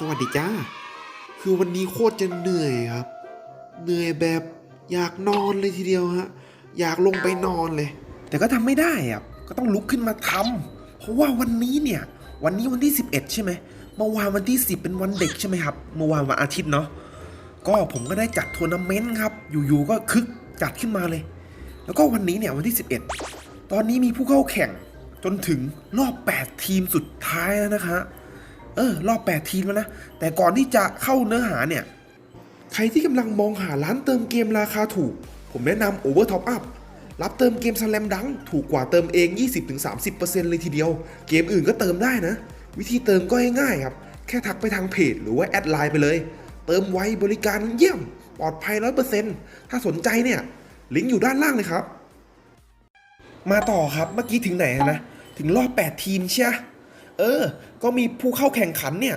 สวัสดีจ้า คือวันนี้โคตรจะเหนื่อยครับ เหนื่อยแบบอยากนอนเลยทีเดียวฮะ อยากลงไปนอนเลย แต่ก็ทำไม่ได้อะก็ต้องลุกขึ้นมาทำเพราะว่าวันนี้เนี่ย วันนี้วันที่ 11 ใช่ไหม เมื่อวานวันที่ 10 เป็นวันเด็กใช่ไหมครับ เมื่อวานวันอาทิตย์เนาะ ก็ผมก็ได้จัดทัวร์นาเมนต์ครับ อยู่ๆก็คึกจัดขึ้นมาเลย แล้วก็วันนี้เนี่ยวันที่ 11 ตอนนี้มีผู้เข้าแข่งจนถึงรอบ 8 ทีมสุดท้ายแล้วนะคะ เออรอบ 8 ทีมแล้วนะ แต่ก่อนที่จะเข้าเนื้อหาเนี่ย ใครที่กำลังมองหาร้านเติมเกมราคาถูก ผมแนะนำ Over Top Up รับเติมเกมสแลมดังถูกกว่าเติมเอง 20-30%เลยทีเดียว เกมอื่นก็เติมได้นะ วิธีเติมก็ง่ายๆครับ แค่ทักไปทางเพจหรือว่าแอดไลน์ไปเลย เติมไวบริการเยี่ยม ปลอดภัย 100%ถ้าสนใจเนี่ยลิงก์อยู่ด้านล่างเลยครับ มาต่อครับเมื่อกี้ถึงไหนนะ ถึงรอบ 8 ทีมใช่ไหม เออ ก็มีผู้เข้าแข่งขันเนี่ย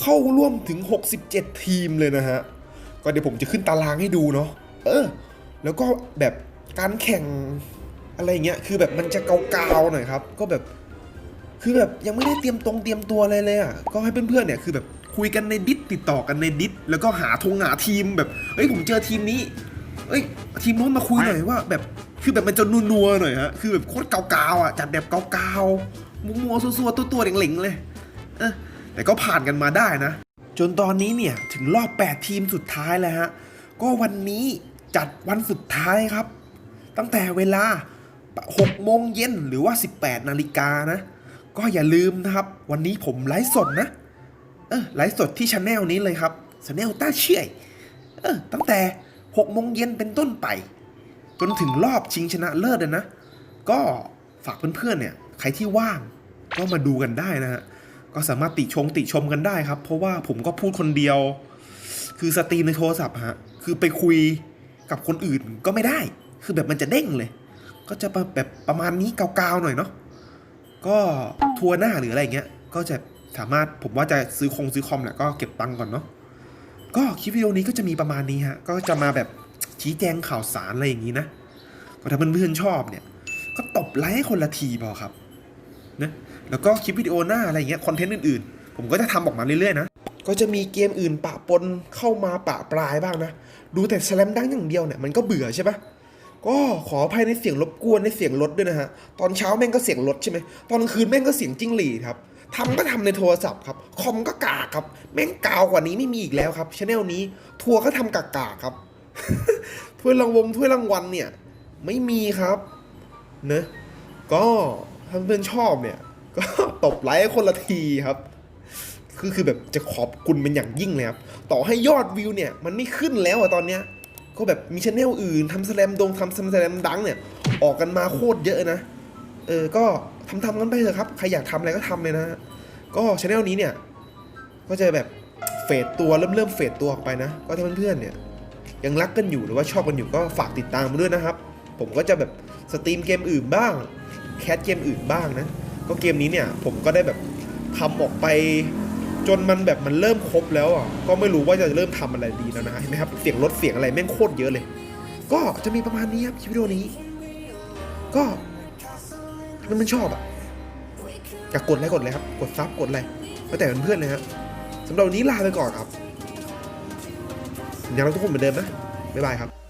เข้าร่วมถึง 67 ทีมเลยนะฮะ ก็เดี๋ยวผมจะขึ้นตารางให้ดูเนาะเออ แล้วก็แบบการแข่งอะไรเงี้ยคือแบบมันจะเกาๆหน่อยครับ ก็แบบ คือแบบยังไม่ได้เตรียมตรงเตรียมตัวอะไรเลยอะก็ให้เพื่อนๆเนี่ยคือแบบคุยกันในดิสติดต่อกันในดิสแล้วก็หาทงหาทีมแบบเอ้ยผมเจอทีมนี้ เอ้ยทีมโน้นมาคุยหน่อยว่าแบบ คือแบบมันจะนัวๆหน่อยฮะ คือแบบโคตรเกาๆอะ จัดแบบเกาๆมัวๆซัวๆตัวๆเหล่งๆเลยเออแต่ก็ผ่านกันมาได้นะ จนตอนนี้เนี่ยถึงรอบ 8 ทีมสุดท้ายแล้วฮะ ก็วันนี้จัดวันสุดท้ายครับ ตั้งแต่เวลา6โมงเย็นหรือว่า 18 นาฬิกานะ ก็อย่าลืมนะครับ วันนี้ผมไลฟ์สดนะ เออไลฟ์สดที่ช anel นี้เลยครับช anel ต้าเชี่ยเออตั้งแต่6โมงเย็นเป็นต้นไป จนถึงรอบชิงชนะเลิศเลยนะ ก็ฝากเพื่อนๆเนี่ยใครที่ว่างก็มาดูกันได้นะฮะก็สามารถติชงติชมกันได้ครับ เพราะว่าผมก็พูดคนเดียว คือสตรีมในโทรศัพท์ฮะคือไปคุยกับคนอื่นก็ไม่ได้ คือแบบมันจะเด้งเลย ก็จะแบบประมาณนี้เกาๆหน่อยเนาะก็ทัวร์หน้าหรืออะไรเงี้ยก็จะสามารถผมว่าจะซื้อคงซื้อคอมแหละก็เก็บตังค์ก่อนเนาะก็คลิปวิดีโอนี้ก็จะมีประมาณนี้ฮะก็จะมาแบบ ชี้แจงข่าวสารอะไรอย่างนี้นะก็ถ้าเพื่อนๆชอบเนี่ย ก็ตบไลค์ให้คนละทีพอครับนะแล้วก็คลิปวิดีโอหน้าอะไรอย่างเงี้ยคอนเทนต์อื่นๆ ผมก็จะทำออกมาเรื่อยๆนะก็จะมีเกมอื่นปะปนเข้ามาปะปลายบ้างนะ ดูแต่สแลมดังอย่างเดียวเนี่ยมันก็เบื่อใช่ปะก็ขออภัยในเสียงรบกวนในเสียงรถด้วยนะฮะ ตอนเช้าแม่งก็เสียงรถใช่ไหมตอนกลางคืนแม่งก็เสียงจิ้งหรีดครับทำก็ทำในโทรศัพท์ครับ คอมก็กากครับ แม่งกาวกว่านี้ไม่มีอีกแล้วครับชแนลนี้ทัวร์ก็ทำกากๆครับ ถ้วยรางวงถ้วยรางวัลเนี่ย ไม่มีครับเนอะก็ถ้าเพื่อนชอบเนี่ย ก็ตบไลค์ให้คนละทีครับ คือคือแบบจะขอบคุณเป็นอย่างยิ่งเลยครับ ต่อให้ยอดวิวเนี่ย มันไม่ขึ้นแล้วอะตอนเนี้ย ก็แบบมีชแนลอื่นทำสแลมดงทำสแลมดังเนี่ย ออกกันมาโคตรเยอะนะ เออ ก็ทำทำกันไปเถอะครับ ใครอยากทำอะไรก็ทำเลยนะ ก็ชแนลนี้เนี่ย ก็จะแบบเฟดตัวเริ่มเริ่มเฟดตัวออกไปนะ ก็ถ้าเพื่อนๆเนี่ย ยังรักกันอยู่หรือว่าชอบกันอยู่ก็ฝากติดตามมาด้วยนะครับ ผมก็จะแบบสตรีมเกมอื่นบ้าง แคสเกมอื่นบ้างนะ ก็เกมนี้เนี่ยผมก็ได้แบบทำออกไป จนมันแบบมันเริ่มครบแล้วอะก็ไม่รู้ว่าจะเริ่มทำอะไรดีแล้วนะเห็นไหมครับเสียงรถเสียงอะไรแม่งโคตรเยอะเลย ก็จะมีประมาณนี้ครับคลิปวิดีโอนี้ ก็ถ้ามันชอบอะอยากกดไลค์กดเลยครับ กดซับกดอะไรแล้วแต่เพื่อนๆเลยครับสำหรับวันนี้ลาไปก่อนครับ ยังรักทุกคนเหมือนเดิมนะบ๊ายบายครับ